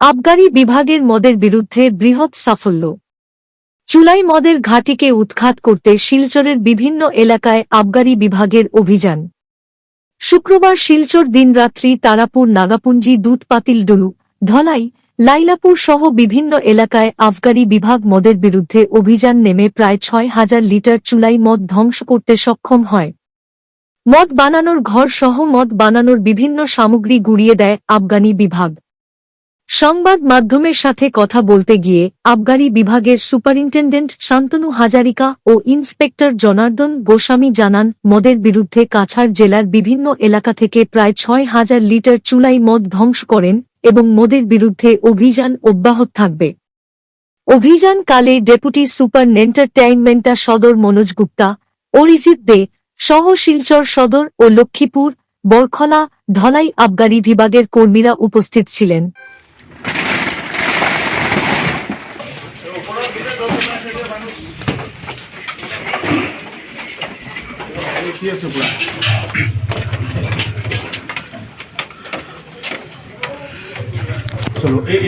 আবগারি বিভাগের মদের বিরুদ্ধে বৃহৎ সাফল্য। চুলাই মদের ঘাটিকে উৎখাত করতে শিলচরের বিভিন্ন এলাকায় আবগারি বিভাগের অভিযান। শুক্রবার শিলচর দিনরাত্রি তারাপুর নাগাপুঞ্জি দুধপাতিল ডুলু, ধলাই, লাইলাপুর সহ বিভিন্ন এলাকায় আবগারি বিভাগ মদের বিরুদ্ধে অভিযান নেমে প্রায় ছয় হাজার লিটার চুলাই মদ ধ্বংস করতে সক্ষম হয়। মদ বানানোর ঘর সহ মদ বানানোর বিভিন্ন সামগ্রী গুড়িয়ে দেয় আফগানি বিভাগ। সংবাদ মাধ্যমের সাথে কথা বলতে গিয়ে আবগারি বিভাগের সুপারিনটেন্ডেন্ট শান্তনু হাজারিকা ও ইন্সপেক্টর জনার্দন গোস্বামী জানান, মদের বিরুদ্ধে কাছাড় জেলার বিভিন্ন এলাকা থেকে প্রায় ছয় হাজার লিটার চুলাই মদ ধ্বংস করেন এবং মদের বিরুদ্ধে অভিযান অব্যাহত থাকবে। অভিযানকালে ডেপুটি সুপার এন্টারটেইনমেন্টা সদর মনোজ গুপ্তা, অরিজিৎ দে, সহ শিলচর সদর ও লক্ষ্মীপুর, বরখলা, ধলাই আবগারি বিভাগের কর্মীরা উপস্থিত ছিলেন। কি আছে পুৰা চলো এই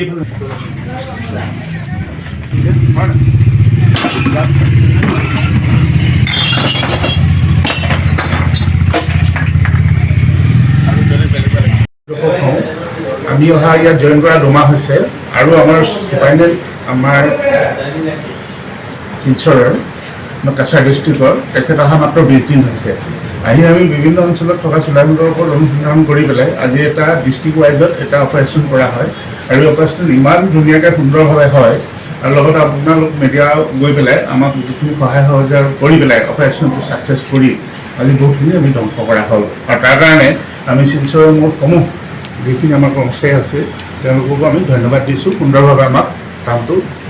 আমি অহা ইয়াত জইন কৰা দুমাহ হৈছে আৰু আমাৰ চুপাইনেট আমাৰ শিলচৰৰ আমাৰ কাছাৰ ডিষ্ট্ৰিক্টৰ তেখেত অহা মাত্ৰ বিছ দিন হৈছে। আহি আমি বিভিন্ন অঞ্চলত থকা চোলাইমূলৰ ওপৰত অনুসন্ধান কৰি পেলাই আজি এটা ডিষ্ট্ৰিক্ট ৱাইজত এটা অপাৰেশ্যন কৰা হয়। আৰু অপাৰেশ্যন ইমান ধুনীয়াকৈ সুন্দৰভাৱে হয়। আৰু লগতে আপোনালোক মিডিয়া গৈ পেলাই আমাক যিখিনি সহায় সহযোগ কৰি পেলাই অপাৰেশ্যনটো ছাকচেছ কৰি আজি বহুতখিনি আমি ধ্বংস কৰা হ'ল। আৰু তাৰ কাৰণে আমি শিলচৰৰ মোৰ সমূহ যিখিনি আমাৰ কৰ্মচাৰী আছে, তেওঁলোককো আমি ধন্যবাদ দিছোঁ। সুন্দৰভাৱে আমাক কামটো